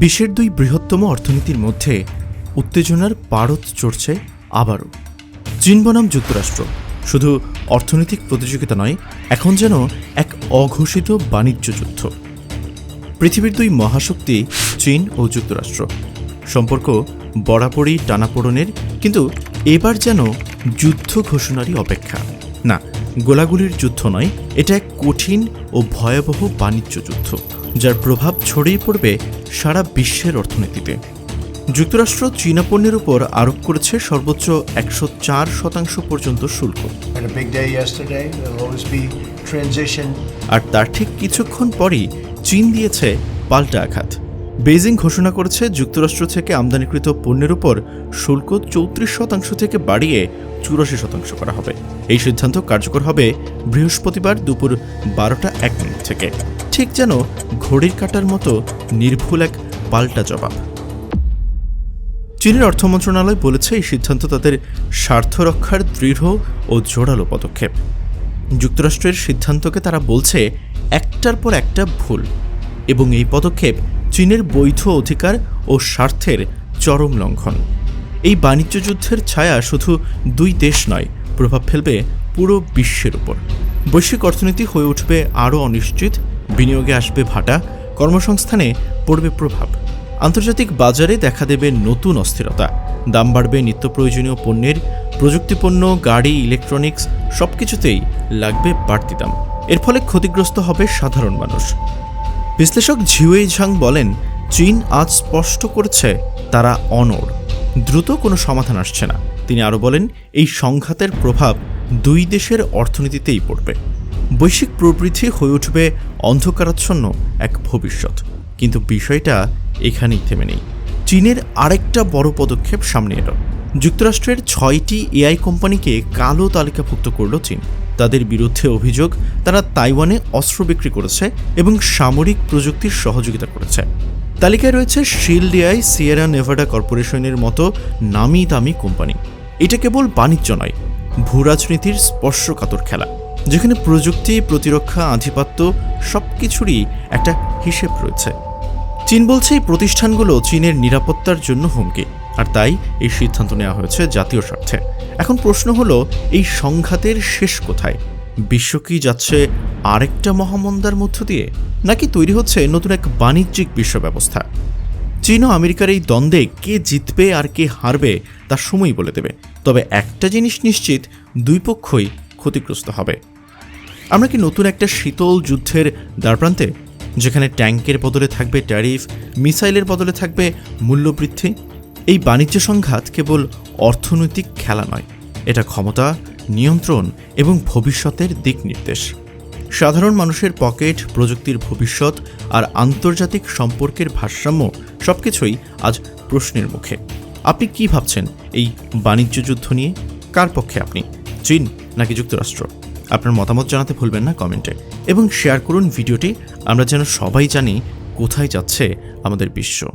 বিশ্বের দুই বৃহত্তম অর্থনীতির মধ্যে উত্তেজনার পারদ চড়ছে আবারও। চীন বনাম যুক্তরাষ্ট্র। শুধু অর্থনৈতিক প্রতিযোগিতা নয়, এখন যেন এক অঘোষিত বাণিজ্য যুদ্ধ। পৃথিবীর দুই মহাশক্তি চীন ও যুক্তরাষ্ট্র। সম্পর্ক বরাবরই টানাপোড়নের, কিন্তু এবার যেন যুদ্ধ ঘোষণারই অপেক্ষা। না, গোলাগুলির যুদ্ধ নয়, এটা এক কঠিন ও ভয়াবহ বাণিজ্য যুদ্ধ। যার প্রভাব ছড়িয়ে পড়বে সারা বিশ্বের অর্থনীতিতে। যুক্তরাষ্ট্র চীনা পণ্যের উপর আরোপ করেছে সর্বোচ্চ একশো চার শতাংশ পর্যন্ত শুল্ক. আর তার ঠিক কিছুক্ষণ পরই চীন দিয়েছে পাল্টা আঘাত। বেজিং ঘোষণা করেছে যুক্তরাষ্ট্র থেকে আমদানিকৃত পণ্যের উপর শুল্ক চৌত্রিশ শতাংশ থেকে বাড়িয়ে চুরাশি শতাংশ করা হবে। এই সিদ্ধান্ত কার্যকর হবে বৃহস্পতিবার দুপুর বারোটা এক মিনিট থেকে। ঠিক যেন ঘড়ির কাটার মতো নির্ভুল এক পাল্টা জবাব। চীনের অর্থ মন্ত্রণালয় বলেছে এই সিদ্ধান্ত তাদের স্বার্থ রক্ষার দৃঢ় ও জোরালো পদক্ষেপ। যুক্তরাষ্ট্রের সিদ্ধান্তকে তারা বলছে একটার পর একটা ভুল এবং এই পদক্ষেপ চীনের বৈধ অধিকার ও স্বার্থের চরম লঙ্ঘন। এই বাণিজ্য যুদ্ধের ছায়া শুধু দুই দেশ নয়, প্রভাব ফেলবে পুরো বিশ্বের উপর। বৈশ্বিক অর্থনীতি হয়ে উঠবে আরও অনিশ্চিত, বিনিয়োগে আসবে ভাটা, কর্মসংস্থানে পড়বে প্রভাব। আন্তর্জাতিক বাজারে দেখা দেবে নতুন অস্থিরতা। দাম বাড়বে নিত্য প্রয়োজনীয় পণ্যের, প্রযুক্তিপণ্য, গাড়ি, ইলেকট্রনিক্স, সবকিছুতেই লাগবে বাড়তি দাম। এর ফলে ক্ষতিগ্রস্ত হবে সাধারণ মানুষ। বিশ্লেষক ঝিউই ঝাং বলেন, চীন আজ স্পষ্ট করেছে তারা অনড়, দ্রুত কোনো সমাধান আসছে না। তিনি আরও বলেন, এই সংঘাতের প্রভাব দুই দেশের অর্থনীতিতেই পড়বে। বৈশ্বিক প্রবৃদ্ধি হয়ে উঠবে অন্ধকারাচ্ছন্ন এক ভবিষ্যৎ। কিন্তু বিষয়টা এখানেই থেমে নেই। চীনের আরেকটা বড় পদক্ষেপ সামনে এলো। যুক্তরাষ্ট্রের ছয়টি এআই কোম্পানিকে কালো তালিকাভুক্ত করল চীন। তাদের বিরুদ্ধে অভিযোগ, তারা তাইওয়ানে অস্ত্র বিক্রি করেছে এবং সামরিক প্রযুক্তির সহযোগিতা করেছে। তালিকায় রয়েছে শিল্ড এআই সিয়েরা নেভাডা কর্পোরেশনের মতো নামি দামি কোম্পানি। এটা কেবল বাণিজ্য নয় ভূরাজনীতির স্পর্শকাতর খেলা, যেখানে প্রযুক্তি, প্রতিরক্ষা, আধিপত্য সব কিছুরই একটা হিসেব রয়েছে। চীন বলছে এই প্রতিষ্ঠানগুলো চীনের নিরাপত্তার জন্য হুমকি, আর তাই এই সিদ্ধান্ত নেওয়া হয়েছে জাতীয় স্বার্থে। এখন প্রশ্ন হলো, এই সংঘাতের শেষ কোথায়? বিশ্ব কি যাচ্ছে আরেকটা মহামন্দার মধ্য দিয়ে? নাকি তৈরি হচ্ছে নতুন এক বাণিজ্যিক বিশ্ব ব্যবস্থা? চীন ও আমেরিকার এই দ্বন্দ্বে কে জিতবে আর কে হারবে তার সময় বলে দেবে। তবে একটা জিনিস নিশ্চিত, দুই পক্ষই ক্ষতিগ্রস্ত হবে। আমরা কি নতুন একটা শীতল যুদ্ধের দ্বারপ্রান্তে যেখানে ট্যাঙ্কের বদলে থাকবে ট্যারিফ, মিসাইলের বদলে থাকবে মূল্যবৃদ্ধি। এই বাণিজ্য সংঘাত কেবল অর্থনৈতিক খেলা নয়, এটা ক্ষমতা, নিয়ন্ত্রণ এবং ভবিষ্যতের দিক নির্দেশ। সাধারণ মানুষের পকেট, প্রযুক্তির ভবিষ্যৎ আর আন্তর্জাতিক সম্পর্কের ভারসাম্য সবকিছুই আজ প্রশ্নের মুখে। আপনি কি ভাবছেন এই বাণিজ্য যুদ্ধ নিয়ে? কার পক্ষে আপনি? চীন নাকি যুক্তরাষ্ট্র? আপনার মতামত জানাতে ভুলবেন না কমেন্টে এবং শেয়ার করুন ভিডিওটি। আমরা যেন সবাই জানি কোথায় যাচ্ছে আমাদের বিশ্ব।